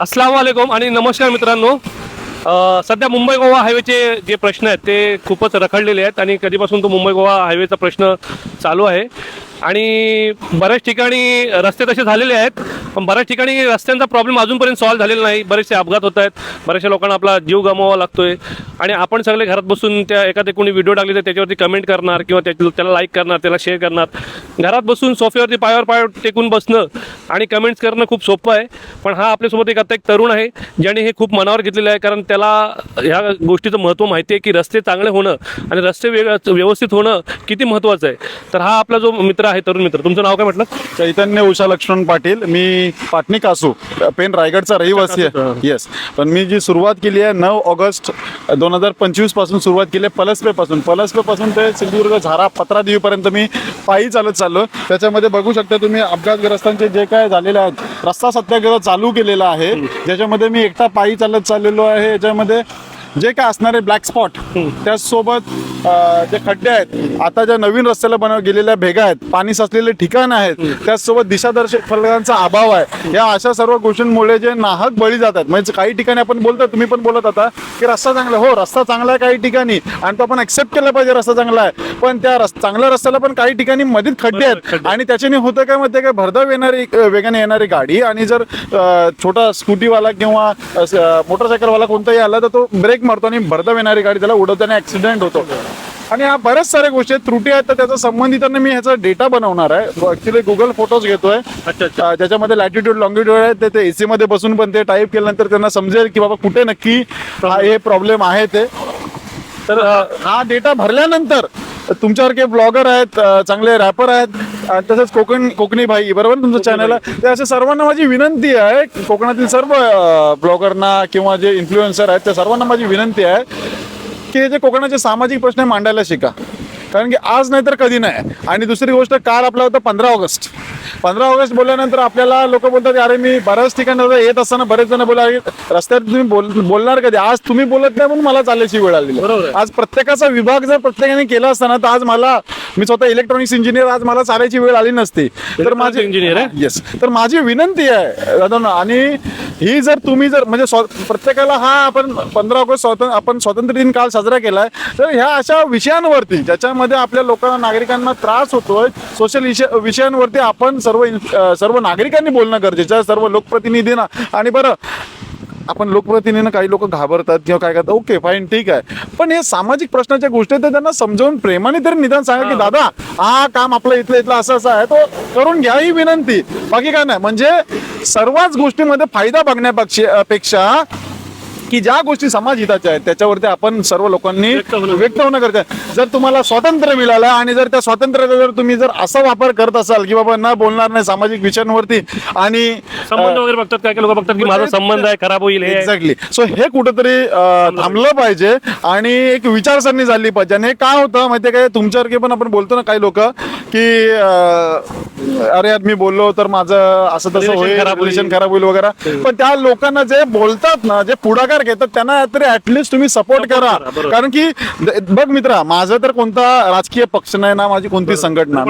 अस्सलाम वालेकुम आणि नमस्कार मित्रांनो. सध्या मुंबई गोवा हायवेचे जे प्रश्न आहेत ते खूपच रखडलेले आहेत आणि कधीपासून तो मुंबई गोवा हायवेचा प्रश्न चालू आहे. आणि बऱ्याच ठिकाणी रस्ते तसे झालेले आहेत. पण बऱ्याच ठिकाणी रस्त्यांचा प्रॉब्लेम अजूनपर्यंत सॉल्व्ह झालेला नाही. बरेचसे अपघात होत आहेत. बऱ्याचशा लोकांना आपला जीव गमवावा लागतोय. आणि आपण सगळे घरात बसून त्या एखादे कोणी व्हिडिओ टाकले तर त्याच्यावरती कमेंट करणार किंवा त्याला लाईक करणार त्याला शेअर करणार. घरात बसून सोफ्यावरती पायावर पाय टेकून बसणं आणि कमेंट्स करणं खूप सोपं आहे. पण हा आपल्यासोबत एक आता एक तरुण आहे ज्याने हे खूप मनावर घेतलेलं आहे. कारण त्याला ह्या गोष्टीचं महत्त्व माहिती आहे की रस्ते चांगले होणं आणि रस्ते वेग व्यवस्थित होणं किती महत्त्वाचं आहे. तर हा आपला जो मित्र आहे तरुण मित्र तुमचं नाव काय म्हटलं? चैतन्य उषा लक्ष्मण पाटील. मी पाटणी कासू पेन रायगडचा रहिवासी आहे. येस पण मी जी सुरुवात केली आहे नऊ ऑगस्ट दोन हजार पंचवीसपासून सुरुवात केली आहे पलसपे पासून. पलसपे पासून ते सिंधुदुर्ग झारा पत्रा देवीपर्यंत मी पायी चालत चाललो. त्याच्यामध्ये बघू शकता तुम्ही अपघातग्रस्तांचे जे काय झालेले आहेत रस्ता सत्याग्रह चालू केलेला आहे. ज्याच्यामध्ये मी एकटा पायी चालत चाललेलो आहे. याच्यामध्ये जे काय असणारे ब्लॅक स्पॉट त्याचसोबत अं, जे खड्डे आहेत आता ज्या नवीन रस्त्याला बनव गेलेल्या भेगा आहेत पाणी साचलेले ठिकाण आहेत त्याचसोबत दिशादर्शक फलकांचा अभाव आहे या अशा सर्व गोष्टींमुळे जे नाहक बळी जातात म्हणजे काही ठिकाणी आपण बोलतो तुम्ही पण बोलत आता की रस्ता चांगला आहे. हो रस्ता चांगला आहे काही ठिकाणी आणि तो आपण ऍक्सेप्ट केला पाहिजे रस्ता चांगला आहे पण त्या चांगल्या रस्त्याला पण काही ठिकाणी मधीत खड्डे आहेत. आणि त्याच्याने होतं काय माहिती काय भरधाव येणारी वेगाने येणारी गाडी आणि जर छोटा स्कूटीवाला किंवा मोटरसायकलवाला कोणताही आला तर तो ब्रेक मारतो आणि भरधाव येणारी गाडी त्याला उडवताना ऍक्सिडेंट होतो. आणि हा बऱ्याच साऱ्या गोष्टी आहेत त्रुटी आहेत तर त्याचा संबंधितांना मी ह्याचा डेटा बनवणार आहे. ऍक्च्युली गुगल फोटोज घेतोय. अच्छा अच्छा. अ, ज्याच्यामध्ये लॅटिट्यूड लॉंगिट्यूड आहे ते- ते एसी मध्ये बसून पण ते टाईप केल्यानंतर त्यांना समजेल की बाबा कुठे नक्की हा प्रॉब्लेम आहे ते. तर हा डेटा भरल्यानंतर तुमच्यासारखे ब्लॉगर आहेत चांगले रॅपर आहेत तसंच कोकण कोकणी भाई बरोबर तुमचं चॅनल आहे. ते असे सर्वांना माझी विनंती आहे कोकणातील सर्व ब्लॉगरना किंवा जे इन्फ्लुएन्सर आहेत त्या सर्वांना माझी विनंती आहे की जे कोकणाचे सामाजिक प्रश्न मांडायला शिका. कारण की आज नाही तर कधी नाही. आणि दुसरी गोष्ट काल आपला होता पंधरा ऑगस्ट. पंधरा ऑगस्ट बोलल्यानंतर आपल्याला लोक बोलतात अरे मी बऱ्याच ठिकाणी येत असताना बरेच जण बोला "अरे, रस्त्यात तुम्ही बोल बोलणार कधी आज तुम्ही बोलत नाही म्हणून मला चालायची वेळ आहे. आज प्रत्येकाचा विभाग जर प्रत्येकाने केला असताना तर आज मला मी स्वतः इलेक्ट्रॉनिक्स इंजिनियर आज मला चालायची वेळ आली नसती तर माझी आहे? येस तर माझी विनंती आहे दादा आणि ही जर तुम्ही जर म्हणजे प्रत्येकाला हा आपण पंधरा ऑगस्ट स्वातंत्र्य आपण स्वातंत्र्य दिन काल साजरा केलाय तर ह्या अशा विषयांवरती ज्याच्यामध्ये आपल्या लोकांना नागरिकांना त्रास होतोय सोशल विषयांवरती आपण सर्व सर्व नागरिकांनी बोलणं गरजेचं आहे सर्व लोकप्रतिनिधींना आणि बरं आपण लोकप्रतिनिधींना काही लोक घाबरतात किंवा काय करतात ओके फाईन ठीक आहे. पण हे सामाजिक प्रश्नाच्या गोष्टी आहेत, त्या त्यांना समजावून प्रेमाने तरी निदान सांगा की दादा हा काम आपलं इथलं इथलं असं असं आहे तो करून घ्या ही विनंती. बाकी काय नाही म्हणजे सर्वच गोष्टीमध्ये फायदा बघण्यापेक्षा पेक्षा की ज्या गोष्टी समाज हिताच्या आहेत त्याच्यावरती आपण सर्व लोकांनी व्यक्त होणं. गरजेचं आहे. जर तुम्हाला स्वातंत्र्य मिळालं आणि जर त्या स्वातंत्र्याचा जर तुम्ही जर असा वापर करत असाल की बाबा न बोलणार नाही सामाजिक विषयांवरती आणि संबंध वगैरे बघतात काय काय लोक बघतात की माझा संबंध आहे खराब होईल हे. एक्झॅक्टली. सो हे कुठेतरी थांबलं पाहिजे आणि एक विचारसरणी झाली पाहिजे. आणि हे काय होतं माहितीये काय तुमच्यासारखे पण आपण बोलतो ना काही लोक की अरे यार मी बोललो तर माझं असं तसं होईल खराब होईल. वगैरे. पण त्या लोकांना जे बोलतात ना जे पुढाकार घेतात त्यांना तरी ऍटलिस्ट तुम्ही सपोर्ट करा. कारण की बघ मित्रा माझं तर कोणता राजकीय पक्ष नाही ना माझी कोणती संघटना.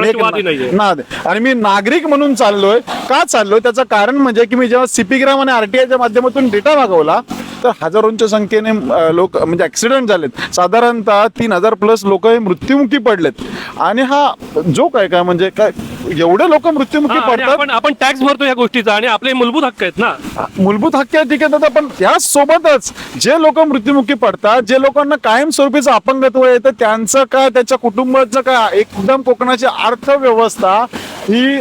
ना आणि मी नागरिक म्हणून चाललोय. का चाललोय? त्याचं कारण म्हणजे की मी जेव्हा सीपी ग्राम आणि आरटीआयच्या माध्यमातून डेटा मागवला तर हजारोंच्या संख्येने लोक म्हणजे ऍक्सिडेंट झालेत. साधारणतः तीन हजार प्लस लोक हे मृत्युमुखी पडलेत. आणि हा जो काय काय म्हणजे काय एवढे लोक मृत्युमुखी पडतात? आपण आपण टॅक्स भरतो या गोष्टीचा आणि आपले मूलभूत हक्क आहेत ना. मूलभूत हक्क ठीक आहे पण त्या सोबतच जे लोक मृत्युमुखी पडतात जे लोकांना कायमस्वरूपीचं अपंगत्व येतं त्यांचं काय त्याच्या कुटुंबाचं काय एकदम कोकणाची अर्थव्यवस्था ही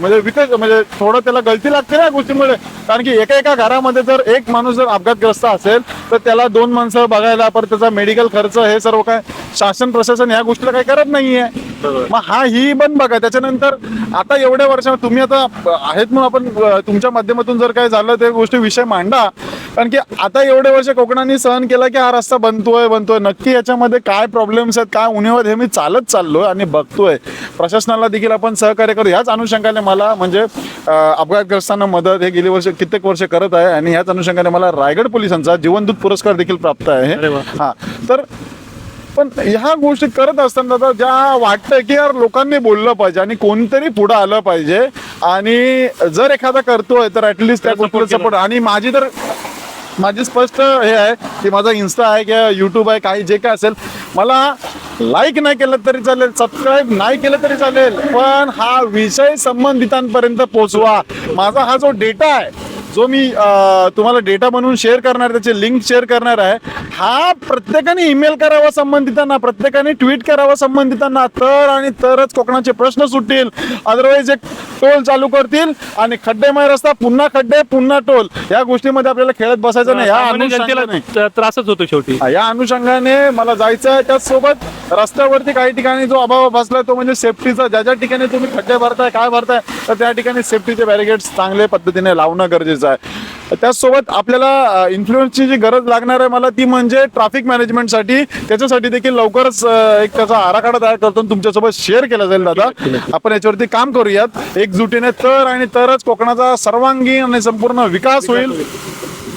म्हणजे विकत म्हणजे थोडं त्याला गलती लागते ना गोष्टीमुळे. कारण की एका एका घरामध्ये जर एक माणूस जर अपघातग्रस्त असेल तर त्याला दोन माणसं बघायला परत त्याचा मेडिकल खर्च हे सर्व काय शासन प्रशासन या गोष्टीला काही करत नाहीये. मग हा ही पण बघा त्याच्यानंतर आता एवढ्या वर्ष तुम्ही आता आहेत म्हणून आपण तुमच्या माध्यमातून जर काय झालं ते गोष्टी विषय मांडा. कारण की आता एवढे वर्ष कोकणाने सहन केला की हा रस्ता बनतोय बनतोय. नक्की याच्यामध्ये काय प्रॉब्लेम्स आहेत काय उणीव आहेत हे मी चालत चाललोय आणि बघतोय. प्रशासनाला देखील आपण सहकार्य करू. ह्याच अनुषंगाने मला म्हणजे अपघातग्रस्तांना मदत हे गेली वर्ष कित्येक वर्ष करत आहे. आणि ह्याच अनुषंगाने मला रायगड पोलिसांचा जीवनदूत पुरस्कार देखील प्राप्त आहे. हा. तर पण ह्या गोष्टी करत असताना दादा ज्या वाटतं की यार लोकांनी बोललं पाहिजे आणि कोणतरी पुढे आलं पाहिजे. आणि जर एखादा करतोय तर ऍटलिस्ट त्या गोष्टीला सपोर्ट आणि माझी तर माझी स्पष्ट हे आहे की माझा इन्स्टा आहे किंवा युट्यूब आहे काही जे काय असेल मला लाईक नाही केलं तरी चालेल सबस्क्राईब नाही केलं तरी चालेल. पण हा विषय संबंधितांपर्यंत पोहोचवा. माझा हा जो डेटा आहे जो मी तुम्हाला डेटा बनवून शेअर करणार त्याचे लिंक शेअर करणार आहे हा प्रत्येकाने ईमेल करावा संबंधितांना प्रत्येकाने ट्विट करावा संबंधितांना तर आणि तरच कोकणाचे प्रश्न सुटतील. अदरवाईज एक टोल चालू करतील आणि खड्डेमय रस्ता पुन्हा खड्डे पुन्हा टोल या गोष्टीमध्ये आपल्याला खेळत बसायचं नाही या अनुषंगाने. त्रासच होतो शेवटी. या अनुषंगाने मला जायचं आहे त्याचसोबत रस्त्यावरती काही ठिकाणी जो अभाव भासला तो म्हणजे सेफ्टीचा ज्या ज्या ठिकाणी तुम्ही खड्डे भरताय काय भरताय तर त्या ठिकाणी सेफ्टीचे बॅरिगेड्स चांगल्या पद्धतीने लावणं गरजेचं आहे. त्याचसोबत आपल्याला इन्फ्लुएन्सची जी गरज लागणार आहे मला ती म्हणजे ट्रॅफिक मॅनेजमेंटसाठी त्याच्यासाठी देखील लवकरच एक त्याचा आराखडा तयार करतो तुमच्यासोबत शेअर केला जाईल दादा. आपण याच्यावरती काम करूयात. एकजुटीने तर आणि तरच कोकणाचा सर्वांगीण आणि संपूर्ण विकास होईल.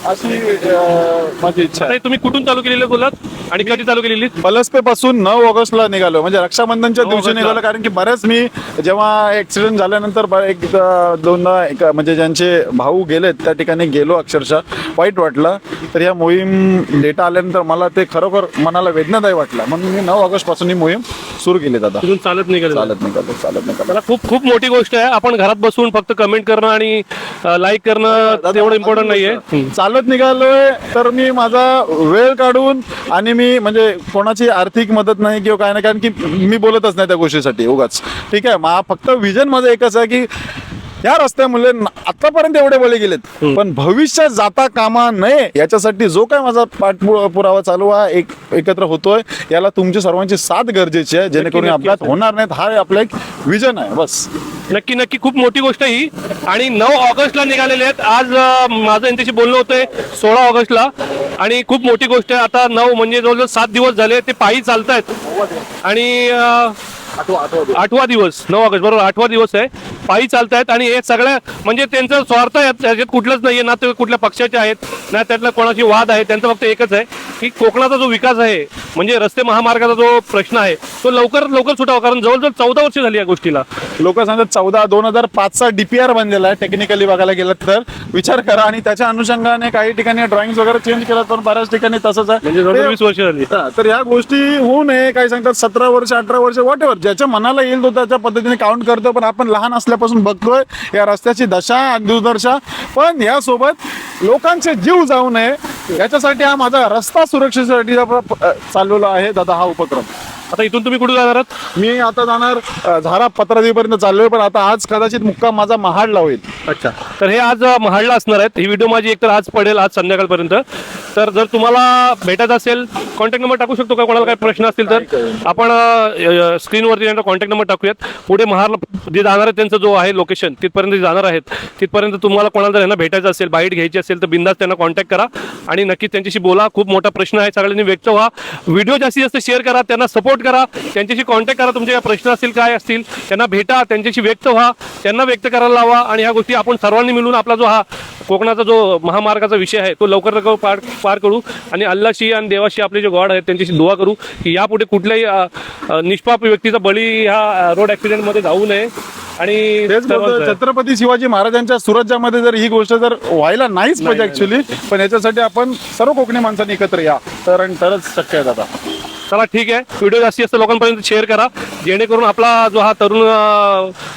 अशी अं, माझी इच्छा आहे. तुम्ही कुठून चालू केलेलं बोलात आणि कधी चालू केलेली? पलसपे पासून नऊ ऑगस्टला निघालो. म्हणजे रक्षाबंधनच्या नऊ दिवशी ऑगस्टला. निघालो कारण की बऱ्याच मी जेव्हा ऍक्सिडेंट झाल्यानंतर ब- एक द- दोनदा एक म्हणजे ज्यांचे भाऊ गेलेत त्या ठिकाणी गेलो अक्षरशः. वाईट वाटलं. तर या मोहीम डेटा आल्यानंतर मला ते खरोखर मनाला वेदनादायी वाटलं. म्हणून मी नऊ ऑगस्टपासून ही मोहीम सुरू केली दादा. तिथून चालत निघाले चालत निघालो चालत निघालो मला खूप खूप मोठी गोष्ट आहे. आपण घरात बसून फक्त कमेंट करणं आणि लाईक करणं तेवढं इम्पॉर्टंट नाहीये. चालत निघालोय तर मी माझा वेळ काढून आणि मी म्हणजे कोणाची आर्थिक मदत नाही किंवा काय नाही कारण की मी बोलतच नाही त्या गोष्टीसाठी उगाच. ठीक आहे मा फक्त विजन माझं एकच आहे की या रस्त्यामुळे आतापर्यंत एवढे बळे गेलेत. पण भविष्यात जाता कामा नये याच्यासाठी जो काय माझा पाठपुरावा चालू आहे एक एकत्र होतोय. याला तुमची सर्वांची साथ गरजेची आहे. जेणेकरून अपघात होणार नाहीत. हा आपलं एक विजन आहे. बस. नक्की नक्की. खूप मोठी गोष्ट ही. आणि नऊ ऑगस्टला निघालेले आहेत. आज माझं यांच्याशी बोलणं होतंय सोळा ऑगस्टला. आणि खूप मोठी गोष्ट आहे. आता नऊ म्हणजे जवळजवळ सात दिवस झाले ते पायी चालतायत. आणि अं, आठवा दिवस. नऊ ऑगस्ट. बरोबर आठवा दिवस आहे. पायी चालतायत आणि हे सगळ्या म्हणजे त्यांचा स्वार्थ आहे त्याच्यात कुठलंच नाहीये. ना ते कुठल्या पक्षाचे आहेत ना त्यातला कोणाची वाद आहे. त्यांचं फक्त एकच आहे की कोकणाचा जो विकास आहे म्हणजे रस्ते महामार्गाचा जो प्रश्न आहे तो लवकरात लवकर सुटावा. कारण जवळजवळ चौदा वर्ष झाली या गोष्टीला. लोक सांगतात चौदा दोन हजार पाचचा डीपीआर बनलेला आहे टेक्निकली बघायला गेलं तर. विचार करा आणि त्याच्या अनुषंगाने काही ठिकाणी ड्रॉइंग वगैरे चेंज केलं तर बऱ्याच ठिकाणी तसंच आहे. म्हणजे जवळजवळ वीस वर्ष झाली. हा, तर या गोष्टी होऊ नये. काही सांगतात सतरा वर्ष अठरा वर्ष वॉट एव्हर ज्याच्या मनाला येईल तो त्याच्या पद्धतीने काउंट करतो पण आपण लहान असल्यापासून बघतोय. या रस्त्याची दशा आणि दुर्दशा पण यासोबत लोकांचे जीव जाऊ नये. याच्यासाठी हा माझा रस्ता सुरक्षेसाठी चालवला आहे. दादा हा उपक्रम. आता इथून तुम्ही कुठे जाणार आहात? मी आता जाणार अ, झारा पत्रादेवीपर्यंत चाललोय पण आता आज कदाचित मुक्काम माझा महाडला होईल. अच्छा. तर हे आज अ, महाडला असणार आहेत. ही व्हिडिओ माझी एकतर आज पडेल आज संध्याकाळपर्यंत. तर जर तुम्हाला भेटायचं असेल कॉन्टॅक्ट नंबर टाकू शकतो का? कोणाला काही प्रश्न असतील तर? आपण अ, स्क्रीनवरती त्यांचा कॉन्टॅक्ट नंबर टाकूयात. पुढे महाडला जे जाणार आहेत त्यांचं जो आहे लोकेशन तिथपर्यंत जे जाणार आहेत तिथपर्यंत तुम्हाला कोणाला जर यांना भेटायचं असेल बाईट घ्यायची असेल तर बिंदास त्यांना कॉन्टॅक्ट करा. आणि नक्कीच त्यांच्याशी बोला. खूप मोठा प्रश्न आहे. सगळ्यांनी व्यक्त व्हा. व्हिडिओ जास्तीत जास्त शेअर करा. त्यांना सपोर्ट करा. त्यांच्याशी कॉन्टॅक्ट करा. तुमचे काय प्रश्न असतील काय असतील त्यांना भेटा. त्यांच्याशी व्यक्त व्हा. त्यांना व्यक्त करायला लावा. आणि ह्या गोष्टी आपण सर्वांनी मिळून आपला जो हा कोकणाचा जो महामार्गाचा विषय आहे तो लवकर लवकर पार पार करू. आणि अल्लाशी आणि देवाशी आपले जे गॉड आहेत त्यांच्याशी दुवा करू. की यापुढे कुठल्याही निष्पाप व्यक्तीचा बळी ह्या रोड ॲक्सिडेंटमध्ये जाऊ नये. आणि छत्रपती शिवाजी महाराजांच्या सुरज्यामध्ये जर ही गोष्ट जर व्हायला नाहीच पाहिजे ऍक्च्युली पण याच्यासाठी आपण सर्व कोकणी माणसांनी एकत्र या. तर आणि तरच शक्य आहे दादा. चला ठीक आहे. व्हिडिओ जास्तीत जास्त लोकांपर्यंत शेअर करा. जेणेकरून आपला जो हा तरुण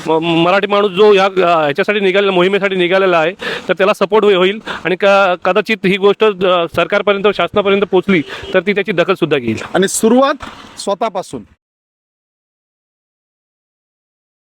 म- मराठी माणूस जो या ह्याच्यासाठी निघालेला मोहिमेसाठी निघालेला आहे तर त्याला सपोर्ट होईल आणि क- कदाचित ही गोष्ट सरकारपर्यंत शासनापर्यंत पोहोचली तर ती त्याची दखलसुद्धा घेईल. आणि सुरुवात स्वतःपासून.